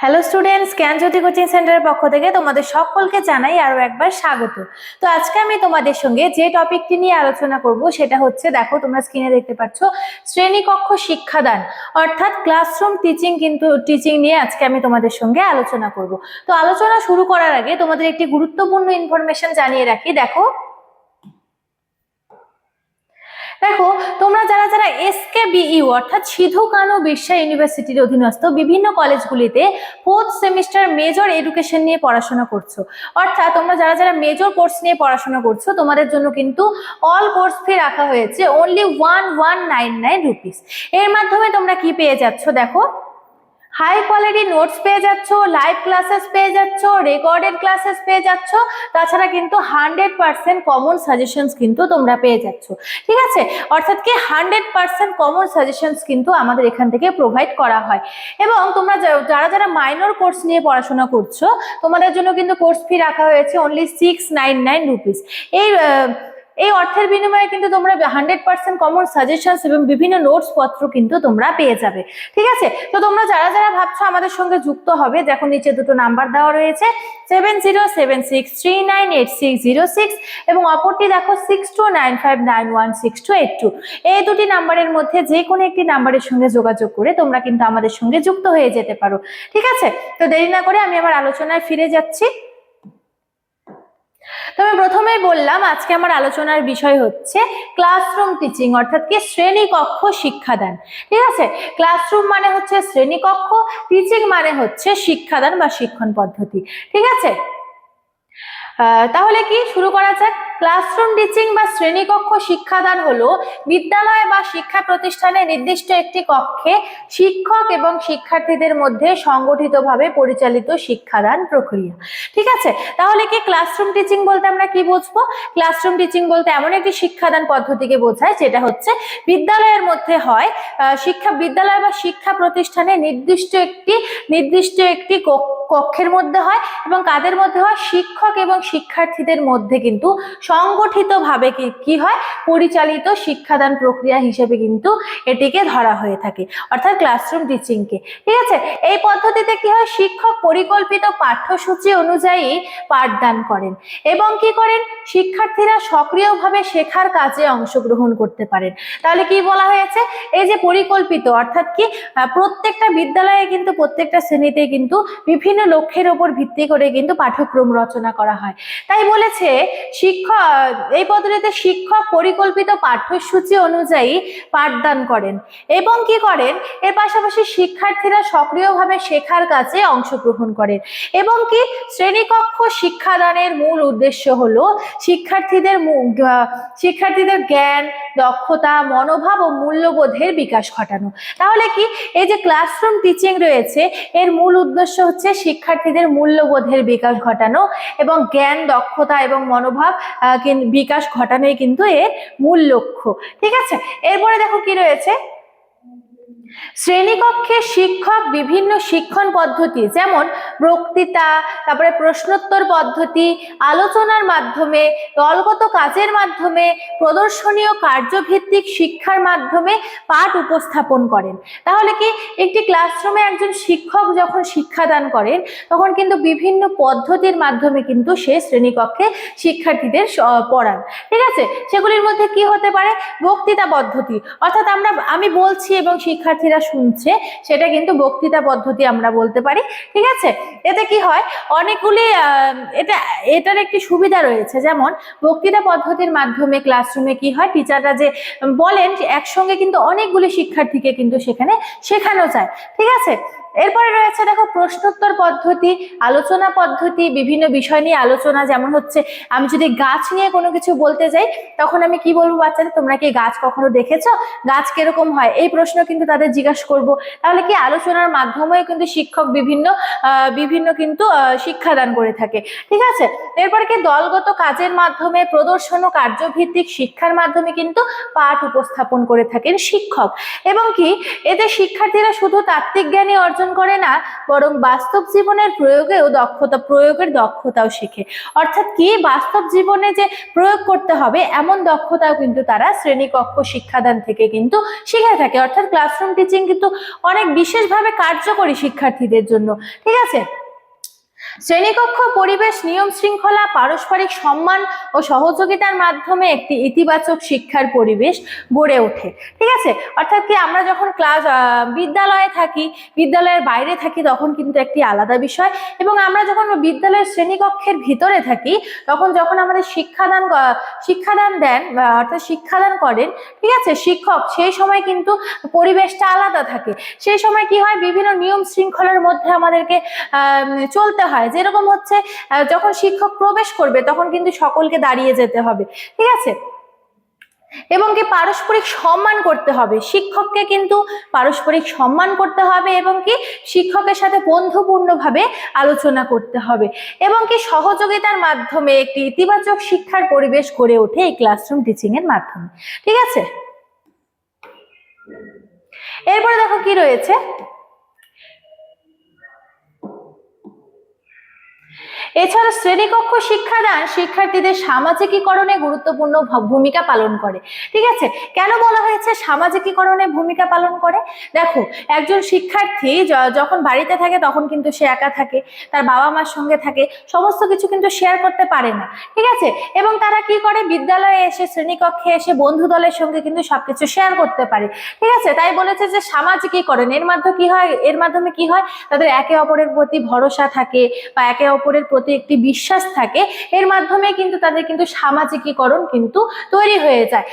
Hello students জ্ঞানজ্যোতি coaching সেন্টারের পক্ষ থেকে তোমাদের সকলকে জানাই আরও একবার স্বাগত। তো আজকে আমি তোমাদের সঙ্গে যে টপিকটি নিয়ে আলোচনা করব সেটা হচ্ছে, দেখো তোমরা স্ক্রিনে দেখতে পাচ্ছ, শ্রেণীকক্ষ শিক্ষাদান। অর্থাৎ ক্লাসরুম টিচিং কিন্তু টিচিং নিয়ে আজকে আমি তোমাদের সঙ্গে আলোচনা করব। তো আলোচনা শুরু করার আগে তোমাদের একটি গুরুত্বপূর্ণ ইনফরমেশন জানিয়ে রাখি। দেখো দেখো, তোমরা যারা যারা এসকে বিইউ অর্থাৎ সিধু কানু বিশ্বা ইউনিভার্সিটির অধীনস্থ বিভিন্ন কলেজগুলিতে ফোর্থ সেমিস্টার মেজর এডুকেশন নিয়ে পড়াশোনা করছ। অর্থাৎ তোমরা যারা যারা মেজর কোর্স নিয়ে পড়াশোনা করছ, তোমাদের জন্য কিন্তু অল কোর্স ফি রাখা হয়েছে only one one nine nine rupees এর মাধ্যমে তোমরা কি পেয়ে যাচ্ছ, দেখো হাই কোয়ালিটি নোটস পেয়ে যাচ্ছ, লাইভ ক্লাসেস পেয়ে যাচ্ছ, রেকর্ডেড ক্লাসেস পেয়ে যাচ্ছ। তাছাড়া কিন্তু হান্ড্রেড পার্সেন্ট কমন সাজেশনস কিন্তু তোমরা পেয়ে যাচ্ছ। ঠিক আছে? অর্থাৎ কি হান্ড্রেড পার্সেন্ট কমন সাজেশনস কিন্তু আমাদের এখান থেকে প্রোভাইড করা হয়। এবং তোমরা যারা যারা মাইনর কোর্স নিয়ে পড়াশোনা করছ, তোমাদের জন্য কিন্তু কোর্স ফি রাখা হয়েছে only six nine nine rupees এই এই অর্থের বিনিময়ে কিন্তু তোমরা হান্ড্রেড পার্সেন্ট কমন সাজেশনস এবং বিভিন্ন নোটস পত্র কিন্তু তোমরা পেয়ে যাবে। ঠিক আছে? তো তোমরা যারা যারা ভাবছ আমাদের সঙ্গে যুক্ত হবে, দেখো নিচে দুটো নাম্বার দেওয়া রয়েছে seven zero seven six three nine eight six zero six এবং অপরটি দেখো six two nine five nine one six two eight two এই দুটি নাম্বারের মধ্যে যে কোনো একটি নাম্বারের সঙ্গে যোগাযোগ করে তোমরা কিন্তু আমাদের সঙ্গে যুক্ত হয়ে যেতে পারো। ঠিক আছে? তো দেরি না করে আমি আমার আলোচনায় ফিরে যাচ্ছি। তবে প্রথমেই বললাম, আজকে আমার আলোচনার বিষয় হচ্ছে ক্লাসরুম টিচিং অর্থাৎ কি শ্রেণীকক্ষ শিক্ষাদান। ঠিক আছে? ক্লাসরুম মানে হচ্ছে শ্রেণীকক্ষ টিচিং মানে হচ্ছে শিক্ষাদান বা শিক্ষণ পদ্ধতি। ঠিক আছে? তাহলে কি শুরু করা যাক? ক্লাসরুম টিচিং বা শ্রেণীকক্ষ শিক্ষাদান হলো বিদ্যালয় বা শিক্ষা প্রতিষ্ঠানে নির্দিষ্ট একটি কক্ষে শিক্ষক এবং শিক্ষার্থীদের মধ্যে সংগঠিতভাবে পরিচালিত শিক্ষাদান প্রক্রিয়া। ঠিক আছে? তাহলে কি ক্লাসরুম টিচিং বলতে আমরা কি বুঝব? ক্লাসরুম টিচিং বলতে এমন একটি শিক্ষাদান পদ্ধতিকে বোঝায় যেটা হচ্ছে বিদ্যালয়ের মধ্যে হয় শিক্ষা বিদ্যালয় বা শিক্ষা প্রতিষ্ঠানে নির্দিষ্ট একটি নির্দিষ্ট একটি কক্ষ- কক্ষের মধ্যে হয় এবং কাদের মধ্যে হয়? শিক্ষক এবং শিক্ষার্থীদের মধ্যে কিন্তু সংগঠিতভাবে কি হয়? পরিচালিত শিক্ষাদান প্রক্রিয়া হিসেবে কিন্তু এটিকে ধরা হয়ে থাকে, অর্থাৎ ক্লাসরুম টিচিংকে ঠিক আছে? এই পদ্ধতিতে কি হয়? শিক্ষক পরিকল্পিত পাঠ্যসূচি অনুযায়ী পাঠদান করেন এবং কি করেন? শিক্ষার্থীরা সক্রিয়ভাবে শেখার কাজে অংশগ্রহণ করতে পারেন। তাহলে কি বলা হয়েছে? এই যে পরিকল্পিত, অর্থাৎ কি? প্রত্যেকটা বিদ্যালয়ে কিন্তু প্রত্যেকটা শ্রেণীতে কিন্তু বিভিন্ন লক্ষ্যের ওপর ভিত্তি করে কিন্তু পাঠ্যক্রম রচনা করা হয়। তাই বলেছে শিক্ষক এই পদ্ধতিতে শিক্ষক পরিকল্পিত পাঠ্যসূচি অনুযায়ী পাঠদান করেন এবং কি করেন? এর পাশাপাশি শিক্ষার্থীরা সক্রিয়ভাবে শেখার কাজে অংশগ্রহণ করেন। এবং কি? শ্রেণীকক্ষ শিক্ষাদানের মূল উদ্দেশ্য হলো শিক্ষার্থীদের শিক্ষার্থীদের জ্ঞান দক্ষতা, মনোভাব ও মূল্যবোধের বিকাশ ঘটানো। তাহলে কি? এই যে ক্লাসরুম টিচিং রয়েছে, এর মূল উদ্দেশ্য হচ্ছে শিক্ষার্থীদের মূল্যবোধের বিকাশ ঘটানো এবং জ্ঞান, দক্ষতা এবং মনোভাব বিকাশ ঘটানোই কিন্তু এর মূল লক্ষ্য। ঠিক আছে? এরপরে দেখো কি রয়েছে? শ্রেণীকক্ষে শিক্ষক বিভিন্ন শিক্ষণ পদ্ধতি, যেমন বক্তৃতা, তারপরে প্রশ্নোত্তর পদ্ধতি, আলোচনার মাধ্যমে, দলগত কাজের মাধ্যমে, প্রদর্শনীয় কার্যভিত্তিক শিক্ষার মাধ্যমে পাঠ উপস্থাপন করেন। তাহলে কি একটি ক্লাসরুমে একজন শিক্ষক যখন শিক্ষাদান করেন, তখন কিন্তু বিভিন্ন পদ্ধতির মাধ্যমে কিন্তু সে শ্রেণীকক্ষে শিক্ষার্থীদের পড়ান। ঠিক আছে? সেগুলির মধ্যে কি হতে পারে? বক্তৃতা পদ্ধতি। অর্থাৎ আমরা, আমি বলছি এবং শিক্ষার্থীরা শুনছে, সেটা কিন্তু বক্তৃতা পদ্ধতি আমরা বলতে পারি, ঠিক আছে? এতে কি হয়? অনেকগুলি এটা, এটার একটি সুবিধা রয়েছে। যেমন, বক্তৃতা পদ্ধতির মাধ্যমে ক্লাসরুমে কি হয়? টিচাররা যে বলেন একসঙ্গে কিন্তু অনেকগুলি শিক্ষার্থীকে কিন্তু সেখানে শেখানো যায়, ঠিক আছে? এরপরে রয়েছে দেখো প্রশ্নোত্তর পদ্ধতি, আলোচনা পদ্ধতি, বিভিন্ন বিষয় নিয়ে আলোচনা, যেমন হচ্ছে আমি যদি গাছ নিয়ে কোনো কিছু বলতে যাই, তখন আমি কি বলব বাচ্চাদের তোমরা কি গাছ কখনো দেখেছ? গাছ কীরকম হয়? এই প্রশ্ন কিন্তু তাদের জিজ্ঞাসা করব। তাহলে কি আলোচনার মাধ্যমেও কিন্তু শিক্ষক বিভিন্ন বিভিন্ন কিন্তু শিক্ষাদান করে থাকে। ঠিক আছে? এরপরে কি দলগত কাজের মাধ্যমে প্রদর্শন ও কার্যভিত্তিক শিক্ষার মাধ্যমে কিন্তু পাঠ উপস্থাপন করে থাকেন শিক্ষক। এবং কি এতে শিক্ষার্থীরা শুধু তাত্ত্বিক জ্ঞানই অর্জন অর্জন করে না, বরং বাস্তব জীবনের প্রয়োগেও দক্ষতা, প্রয়োগের দক্ষতাও শেখে। অর্থাৎ কি? বাস্তব জীবনে যে প্রয়োগ করতে হবে, এমন দক্ষতাও কিন্তু তারা শ্রেণীকক্ষ, শিক্ষাদান থেকে কিন্তু শিখে থাকে। অর্থাৎ ক্লাসরুম টিচিং কিন্তু অনেক বিশেষভাবে কার্যকরী শিক্ষার্থীদের জন্য। ঠিক আছে? শ্রেণীকক্ষ, পরিবেশ, নিয়ম শৃঙ্খলা, পারস্পরিক সম্মান ও সহযোগিতার মাধ্যমে একটি ইতিবাচক শিক্ষার পরিবেশ গড়ে ওঠে। ঠিক আছে? অর্থাৎ কি আমরা যখন ক্লাস বিদ্যালয়ে থাকি, বিদ্যালয়ের বাইরে থাকি, তখন কিন্তু একটি আলাদা বিষয় এবং আমরা যখন বিদ্যালয়ের শ্রেণীকক্ষের ভিতরে থাকি, তখন যখন আমাদের শিক্ষাদান শিক্ষাদান দেন অর্থাৎ শিক্ষাদান করেন, ঠিক আছে? শিক্ষক, সেই সময় কিন্তু পরিবেশটা আলাদা থাকে। সেই সময় কি হয়? বিভিন্ন নিয়ম শৃঙ্খলার মধ্যে আমাদেরকে চলতে হয়। যেরকম হচ্ছে যখন শিক্ষক প্রবেশ করবে, তখন কিন্তু সকলকে দাঁড়িয়ে যেতে হবে, ঠিক আছে? এবং কি পারস্পরিক সম্মান করতে হবে, শিক্ষককে কিন্তু পারস্পরিক সম্মান করতে হবে এবং কি শিক্ষকের সাথে বন্ধুপূর্ণভাবে আলোচনা করতে হবে, এবং কি সহযোগিতার মাধ্যমে একটি ইতিবাচক শিক্ষার পরিবেশ গড়ে ওঠে এই ক্লাসরুম টিচিং এর মাধ্যমে, ঠিক আছে? এরপরে দেখো কি রয়েছে? এছাড়া শ্রেণীকক্ষ শিক্ষাদান শিক্ষার্থীদের সামাজিকীকরণে গুরুত্বপূর্ণ ভূমিকা পালন করে। ঠিক আছে? কেন বলা হয়েছে সামাজিকীকরণে ভূমিকা পালন করে? দেখো, একজন শিক্ষার্থী যখন বাড়িতে থাকে তখন কিন্তু সে একা থাকে, তার বাবা মার সঙ্গে থাকে, সমস্ত কিছু কিন্তু শেয়ার করতে পারে না। ঠিক আছে? এবং তারা কি করে? বিদ্যালয়ে এসে, শ্রেণীকক্ষে এসে বন্ধু দলের সঙ্গে কিন্তু সবকিছু শেয়ার করতে পারে। ঠিক আছে? তাই বলেছে যে সামাজিকীকরণ, এর মাধ্যমে কি হয়? এর মাধ্যমে কি হয়? তাদের একে অপরের প্রতি ভরসা থাকে বা একে অপরের প্রতি একটি বিশ্বাস থাকে এর মাধ্যমে কিন্তু তাদের কিন্তু সামাজিকীকরণ কিন্তু তৈরি হয়ে যায়।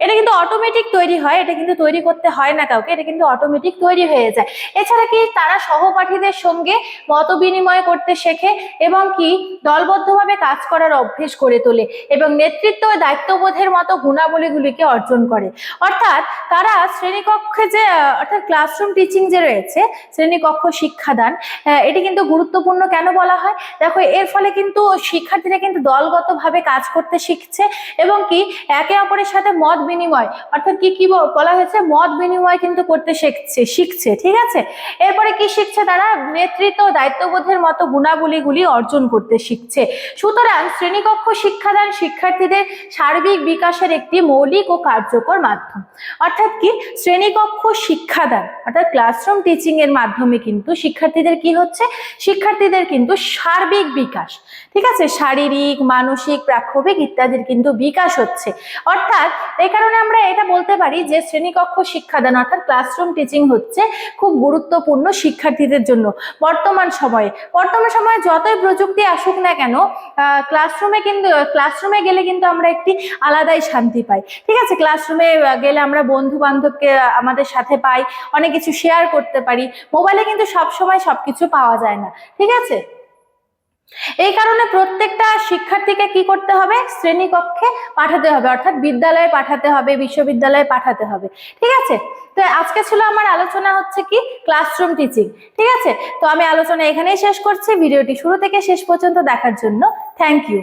এটা কিন্তু অটোমেটিক তৈরি হয়, এটা কিন্তু তৈরি করতে হয় না কাউকে, এটা কিন্তু অটোমেটিক তৈরি হয়ে যায়। এছাড়া কি তারা সহপাঠীদের সঙ্গে মত বিনিময় করতে শেখে এবং কি দলবদ্ধভাবে কাজ করার অভ্যেস করে তোলে এবং নেতৃত্ব ও দায়িত্ববোধের মতো গুণাবলীগুলিকে অর্জন করে। অর্থাৎ তারা শ্রেণীকক্ষে যে, অর্থাৎ ক্লাসরুম টিচিং যে রয়েছে, শ্রেণীকক্ষ শিক্ষাদান এটি কিন্তু গুরুত্বপূর্ণ কেন বলা হয়? দেখো, এর ফলে কিন্তু শিক্ষার্থীরা কিন্তু দলগতভাবে কাজ করতে শিখছে এবং কি একে অপরের সাথে মত বিনিময়। অর্থাৎ কি কি বলা হয়েছে মত বিনিময় কিন্তু করতে শিখছে শিখছে, ঠিক আছে? এরপরে কি শিখছে তারা? নেতৃত্ব দায়িত্ববোধের মতো গুণাবলীগুলি অর্জন করতে শিখছে। সুতরাং শ্রেণীকক্ষ শিক্ষাদান শিক্ষার্থীদের সার্বিক বিকাশের একটি মৌলিক ও কার্যকর মাধ্যম। অর্থাৎ কি? শ্রেণীকক্ষ শিক্ষাদান, অর্থাৎ ক্লাসরুম টিচিং এর মাধ্যমে কিন্তু শিক্ষার্থীদের কি হচ্ছে? শিক্ষার্থীদের কিন্তু সার্বিক বিকাশ, ঠিক আছে? শারীরিক, মানসিক প্রাক্ষবিক ইত্যাদির কিন্তু বিকাশ হচ্ছে। অর্থাৎ কারণে আমরা এটা বলতে পারি যে শ্রেণীকক্ষ শিক্ষাদান অর্থাৎ ক্লাসরুম টিচিং হচ্ছে খুব গুরুত্বপূর্ণ শিক্ষার্থীদের জন্য। বর্তমান সময়ে বর্তমান সময়ে যতই প্রযুক্তি আসুক না কেন ক্লাসরুমে কিন্তু ক্লাসরুমে গেলে কিন্তু আমরা একটি আলাদাই শান্তি পাই। ঠিক আছে? ক্লাসরুমে গেলে আমরা বন্ধু বান্ধবকে আমাদের সাথে পাই, অনেক কিছু শেয়ার করতে পারি। মোবাইলে কিন্তু সব সময় সবকিছু পাওয়া যায় না। ঠিক আছে? এই কারণে প্রত্যেকটা শিক্ষার্থীকে কি করতে হবে? শ্রেণীকক্ষে পাঠাতে হবে। অর্থাৎ বিদ্যালয়ে পাঠাতে হবে, বিশ্ববিদ্যালয়ে পাঠাতে হবে। ঠিক আছে? তো আজকে ছিল আমার আলোচনা হচ্ছে কি? ক্লাসরুম টিচিং ঠিক আছে? তো আমি আলোচনা এখানেই শেষ করছি। ভিডিওটি শুরু থেকে শেষ পর্যন্ত দেখার জন্য থ্যাংক ইউ